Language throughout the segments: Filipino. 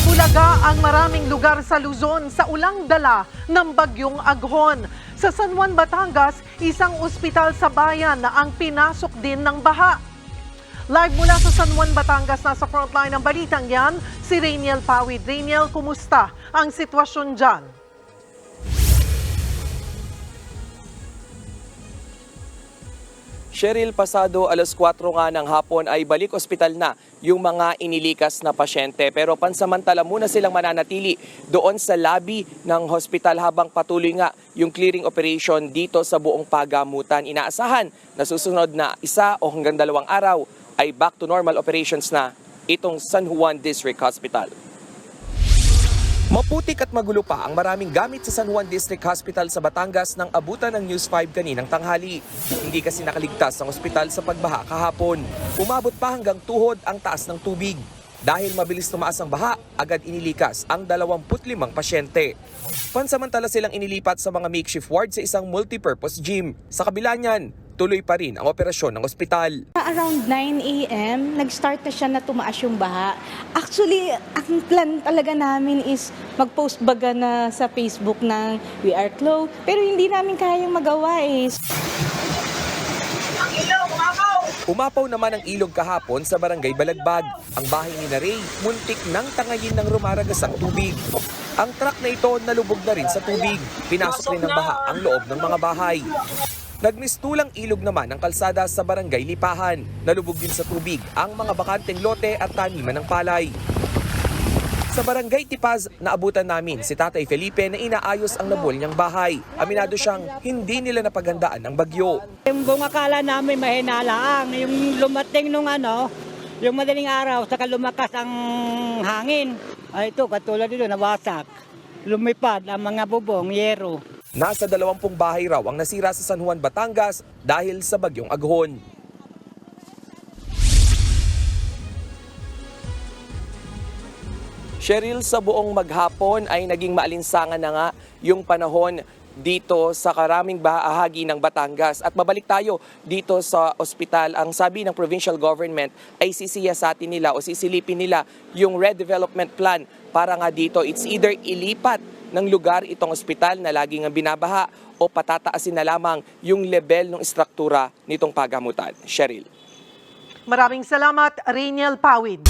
Nabulaga ang maraming lugar sa Luzon sa ulang dala ng bagyong Aghon. Sa San Juan, Batangas, isang ospital sa bayan na ang pinasok din ng baha. Live mula sa San Juan, Batangas, nasa frontline ng balitang yan, si Rainiel Pawid. Rainiel, kumusta ang sitwasyon dyan? Cheryl, pasado alas 4 nga ng hapon ay balik ospital na yung mga inilikas na pasyente. Pero pansamantala muna silang mananatili doon sa lobby ng hospital habang patuloy nga yung clearing operation dito sa buong pagamutan. Inaasahan na susunod na isa o hanggang dalawang araw ay back to normal operations na itong San Juan District Hospital. Maputik at magulo pa ang maraming gamit sa San Juan District Hospital sa Batangas nang abutan ng News 5 kaninang tanghali. Hindi kasi nakaligtas ang ospital sa pagbaha kahapon. Umabot pa hanggang tuhod ang taas ng tubig. Dahil mabilis tumaas ang baha, agad inilikas ang 25 pasyente. Pansamantala silang inilipat sa mga makeshift ward sa isang multipurpose gym. Sa kabila niyan, tuloy pa rin ang operasyon ng ospital. Around 9 a.m., nag-start na siya na tumaas yung baha. Actually, ang plan talaga namin is mag-post baga na sa Facebook ng We Are Close. Pero hindi namin kayang magawa eh. Umapaw naman ang ilog kahapon sa barangay Balagbag. Ang bahay ni Ray, muntik nang tangayin ng rumaragas ang tubig. Ang truck na ito nalubog na rin sa tubig. Pinasok rin ng baha ang loob ng mga bahay. Nagmistulang ilog naman ang kalsada sa barangay Lipahan. Nalubog din sa tubig ang mga bakanteng lote at taniman ng palay. Sa barangay Tipaz, naabutan namin si Tatay Felipe na inaayos ang nabul niyang bahay. Aminado siyang hindi nila napagandaan ang bagyo. Yung buong akala namin mahina lang. Yung lumating nung ano, yung madaling araw, saka lumakas ang hangin. Ay ito, katulad dito, nawasak. Lumipad ang mga bubong, yero. Nasa 20 bahay raw ang nasira sa San Juan, Batangas dahil sa bagyong Aghon. Cheryl, sa buong maghapon ay naging maalinsangan na nga yung panahon dito sa karaming bahagi ng Batangas. At mabalik tayo dito sa ospital. Ang sabi ng provincial government ay sisiyasatin nila o sisilipin nila yung redevelopment plan para nga dito. It's either ilipat ng lugar itong ospital na laging ang binabaha o patataasin na lamang yung level ng istruktura nitong pagamutan. Cheryl. Maraming salamat, Rainiel Pawid.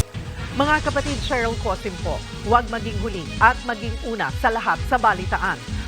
Mga kapatid Cheryl Cosim po, huwag maging huli at maging una sa lahat sa balitaan.